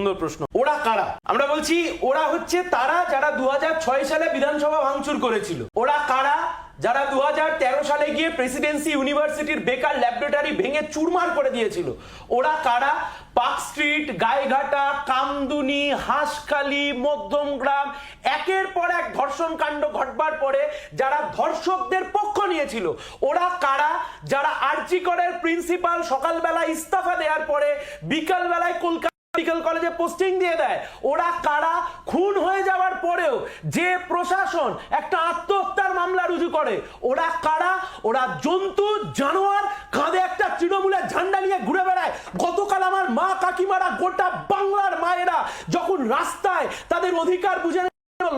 সুন্দর প্রশ্ন। ওরা কারা? আমরা বলছি, ওরা হচ্ছে তারা যারা দুহাজার ছয় সালে বিধানসভা ভাঙচুর করেছিল। ওরা কারা? যারা দুহাজার তেরো সালে গিয়ে প্রেসিডেন্সি ইউনিভার্সিটির বেকার ল্যাবরেটরি ভেঙে চুরমার করে দিয়েছিল। ওরা কারা? পার্ক স্ট্রিট গায়েঘাটা কামদুনি, হাঁসখালি, মধ্যমগ্রাম, একের পর এক ধর্ষণ কাণ্ড ঘটবার পরে যারা ধর্ষকদের পক্ষ নিয়েছিল, ওরা কারা? যারা আর্চিকরের প্রিন্সিপাল সকালবেলা ইস্তফা দেওয়ার পরে বিকালবেলায় কলকাতা মেডিকেল কলেজে পোস্টিং দিয়ে দেয়। ওরা কারা? খুন হয়ে যাওয়ার পরেও যে প্রশাসন একটা আত্মহত্যার মামলা রুজু করে, ওরা কারা? ওরা জন্তু, জানোয়ার, কাঁধে একটা তৃণমূলের ঝান্ডা নিয়ে ঘুরে বেড়ায়। গতকাল আমার মা কাকিমারা গোটা বাংলার মায়েরা যখন রাস্তায় তাদের অধিকার বুঝে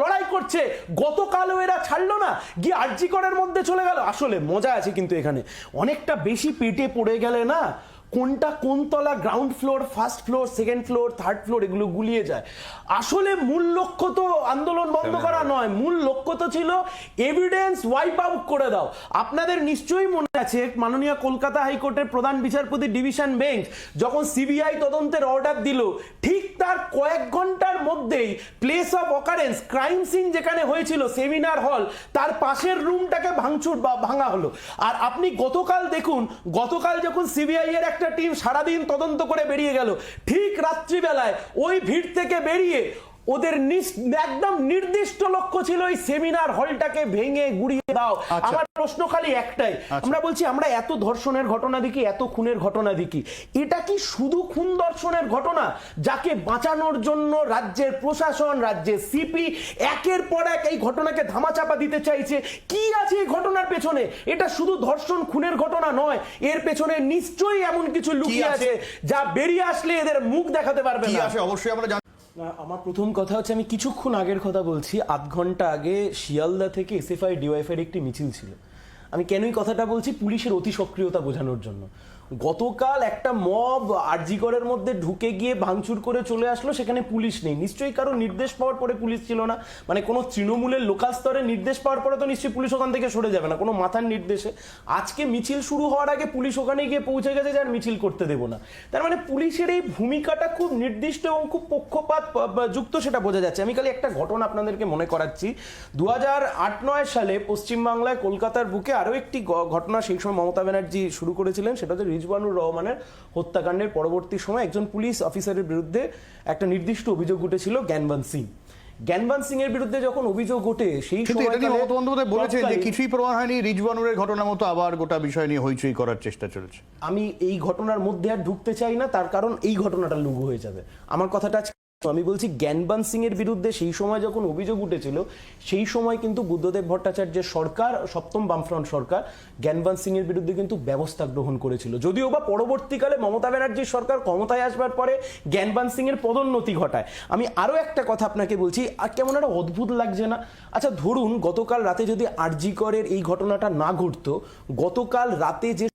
লড়াই করছে, গতকালও এরা ছাড়লো না, গিয়ে আর্জিকরের মধ্যে চলে গেল। আসলে মজা আছে কিন্তু এখানে। অনেকটা বেশি পেটে পড়ে গেলে না কোনটা কোন তলা ground floor first floor second floor third floor এগুলো গুলিয়ে যায়। আসলে মূল লক্ষ্য তো আন্দোলন বন্ধ করা নয়। মূল লক্ষ্য তো ছিল এভিডেন্স ওয়াইপ আউট করে দাও। আপনাদের নিশ্চয়ই মনে আছে মাননীয় কলকাতা হাইকোর্টের প্রধান বিচারপতি ডিভিশন বেঞ্চ যখন সিবিআই তদন্তের অর্ডার দিল ঠিক তার কয়েক ঘণ্টার মধ্যেই place of occurrence crime scene যেখানে হয়েছিল সেমিনার হল তার পাশের রুমটাকে ভাঙচুর বা ভাঙা হলো। আর আপনি গতকাল দেখুন গতকাল যখন সিবিআই এর একটা টিম সারাদিন তদন্ত করে বেরিয়ে গেল। ঠিক রাত্রিবেলায় ওই ভিড় থেকে বেরিয়ে ওদের একদম নির্দিষ্ট লক্ষ্য ছিল ওই সেমিনার হলটাকে ভেঙে গুড়িয়ে দাও। আচ্ছা। আমার প্রশ্ন খালি একটাই। আমরা বলছি আমরা এত ধর্ষণের ঘটনা দেখি এত খুনের ঘটনা দেখি। এটা কি শুধু খুন ধর্ষণের ঘটনা যাকে বাঁচানোর জন্য রাজ্যের প্রশাসন রাজ্যের সিপি একের পর এক এই ঘটনাকে ধামাচাপা দিতে চাইছে? কি আছে এই ঘটনার পেছনে? এটা শুধু ধর্ষণ খুনের ঘটনা নয়। এর পেছনে নিশ্চয়ই এমন কিছু লুকিয়ে আছে? যা বেরিয়ে আসলে এদের মুখ দেখাতে পারবে না। অবশ্যই আমরা আমার প্রথম কথা হচ্ছে আমি কিছুক্ষণ আগের কথা বলছি। আধ ঘণ্টা আগে শিয়ালদা থেকে এসএফআই ডিওয়াইফের একটি মিছিল ছিল। আমি কেনই কথাটা বলছি? পুলিশের অতি সক্রিয়তা বোঝানোর জন্য। গতকাল একটা মব আরজিকরের মধ্যে ঢুকে গিয়ে ভাঙচুর করে চলে আসলো, সেখানে পুলিশ নেই। নিশ্চয়ই কারও নির্দেশ পাওয়ার পরে পুলিশ ছিল না। মানে কোনো তৃণমূলের লোকাল স্তরে নির্দেশ পাওয়ার পরে তো নিশ্চয়ই পুলিশ ওখান থেকে সরে যাবে না, কোনো মাথার নির্দেশে। আজকে মিছিল শুরু হওয়ার আগে পুলিশ ওখানে গিয়ে পৌঁছে গেছে যে আর মিছিল করতে দেবো না। তার মানে পুলিশের এই ভূমিকাটা খুব নির্দিষ্ট এবং খুব পক্ষপাত যুক্ত সেটা বোঝা যাচ্ছে। আমি খালি একটা ঘটনা আপনাদেরকে মনে করাচ্ছি। দু হাজার আট নয় সালে পশ্চিমবাংলায় কলকাতার বুকে আরও একটি ঘটনা সেই সময় মমতা ব্যানার্জি শুরু করেছিলেন, সেটা হচ্ছে রিজওয়ানুর রহমানের হত্যাকাণ্ডের পরবর্তী সময় একজন পুলিশ অফিসারের বিরুদ্ধে একটা নির্দিষ্ট অভিযোগ উঠেছিল জ্ঞানবান সিং। জ্ঞানবান সিং এর বিরুদ্ধে যখন অভিযোগ ওঠে সেই সময় মমতা বন্দ্যোপাধ্যায় বলেছেন যে কিছুই প্রমাণ হয়নি রিজওয়ানুরের ঘটনার মতো আবার গোটা বিষয় নিয়ে হইচই করার চেষ্টা চলছে। আমি এই ঘটনার মধ্যে আর ঢুকতে চাই না তার কারণ এই ঘটনাটা লঘু হয়ে যাবে। আমার কথাটা আমি বলছি, জ্ঞানবান সিং এর বিরুদ্ধে সেই সময় যখন অভিযোগ উঠেছিল, সেই সময় কিন্তু বুদ্ধদেব ভট্টাচার্যের সরকার, সপ্তম বামফ্রন্ট সরকার, জ্ঞানবান সিং এর বিরুদ্ধে কিন্তু ব্যবস্থা গ্রহণ করেছিল। যদিও বা পরবর্তীকালে মমতা ব্যানার্জির সরকার ক্ষমতায় আসবার পরে জ্ঞানবান সিং এর পদোন্নতি ঘটায়। আমি আরও একটা কথা আপনাকে বলছি, আর কেমন একটা অদ্ভুত লাগছে না? আচ্ছা ধরুন গতকাল রাতে যদি আরজিকরের এই ঘটনাটা না ঘটতো, গতকাল রাতে যে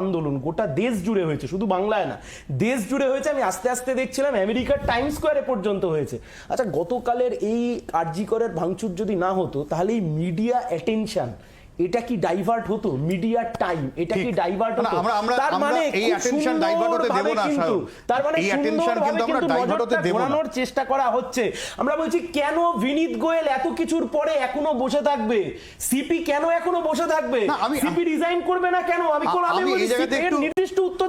আন্দোলন, গোটা দেশ জুড়ে হয়েছে, শুধু বাংলায় না, দেশ জুড়ে হয়েছে, আমি আস্তে আস্তে দেখছিলাম আমেরিকার টাইম স্কোয়ারে পর্যন্ত হয়েছে। আচ্ছা গতকালের এই আরজিকরের ভাঙচুর যদি না হতো, তাহলে এই মিডিয়া অ্যাটেনশন এটা কি ডাইভার্ট হতো? মিডিয়া টাইম এটা কি ডাইভার্ট হতো? আমরা- আমরা- তার মানে এই অ্যাটেনশন ডাইভার্ট হতে দেব না, স্যার তার মানে এই অ্যাটেনশন কিন্তু আমরা ডাইভার্ট হতে দেব না। চেষ্টা করা হচ্ছে। আমরা বলছি কেন বিনীত গোয়েল এত কিছুর পরে এখনও বসে থাকবে? সিপি কেন এখনও বসে থাকবে? সিপি রিজাইন করবে না কেন? আমি কোন আমি নির্দিষ্ট উত্তর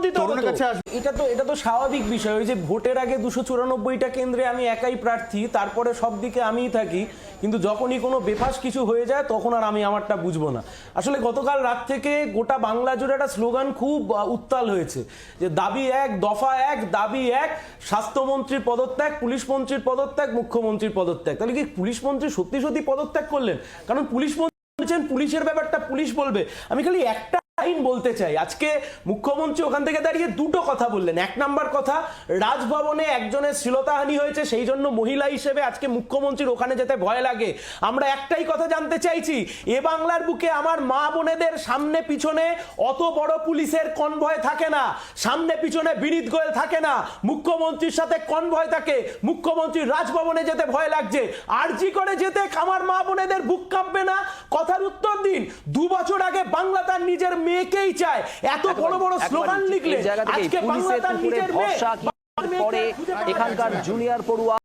কাছে আসব। এটা তো এটা তো স্বাভাবিক বিষয়। ওই যে ভোটের আগে দুশো চুরানব্বইটা কেন্দ্রে আমি একাই প্রার্থী তারপরে সব দিকে আমিই থাকি কিন্তু যখনই কোনো বেফাস কিছু হয়ে যায় তখন আর আমি আমারটা বুঝব না। আসলে গতকাল রাত থেকে গোটা বাংলা জুড়ে একটা স্লোগান খুব উত্তাল হয়েছে যে দাবি এক দফা এক দাবি এক স্বাস্থ্যমন্ত্রীর পদত্যাগ পুলিশ মন্ত্রীর পদত্যাগ মুখ্যমন্ত্রীর পদত্যাগ। তাহলে কি পুলিশ মন্ত্রী সত্যি সত্যি পদত্যাগ করলেন? কারণ পুলিশ মন্ত্রী বলছেন পুলিশের ব্যাপারটা পুলিশ বলবে। আমি খালি একটা লাইন বলতে চাই। আজকে মুখ্যমন্ত্রী ওখান থেকে দাঁড়িয়ে দুটো কথা বললেন। এক নাম্বার কথা, রাজভবনে একজনের শ্লীলতাহানি হয়েছে, সেই জন্য মহিলা হিসেবে আজকে মুখ্যমন্ত্রীর ওখানে যেতে ভয় লাগে। আমরা একটাই কথা জানতে চাইছি, এ বাংলার বুকে আমার মা বোনেদের সামনে পিছনে অত বড় পুলিশের কনভয় থাকে না। সামনে পিছনে বিনীত গোয়েল থাকে না। মুখ্যমন্ত্রীর সাথে কনভয় থাকে। মুখ্যমন্ত্রী রাজভবনে যেতে ভয় লাগছে। আরজি করে যেতে আমার মা বোনেদের বুক কাঁপবে না? কথার উত্তর দিন। দু বছর আগে বাংলা তার নিজের মেয়েকেই চায়। এত বড় বড় স্লোগান লিখলে আজকে বাংলা পুলিশের তার নিজের মেয়ে। পরে এখানকার জুনিয়র পড়ুয়া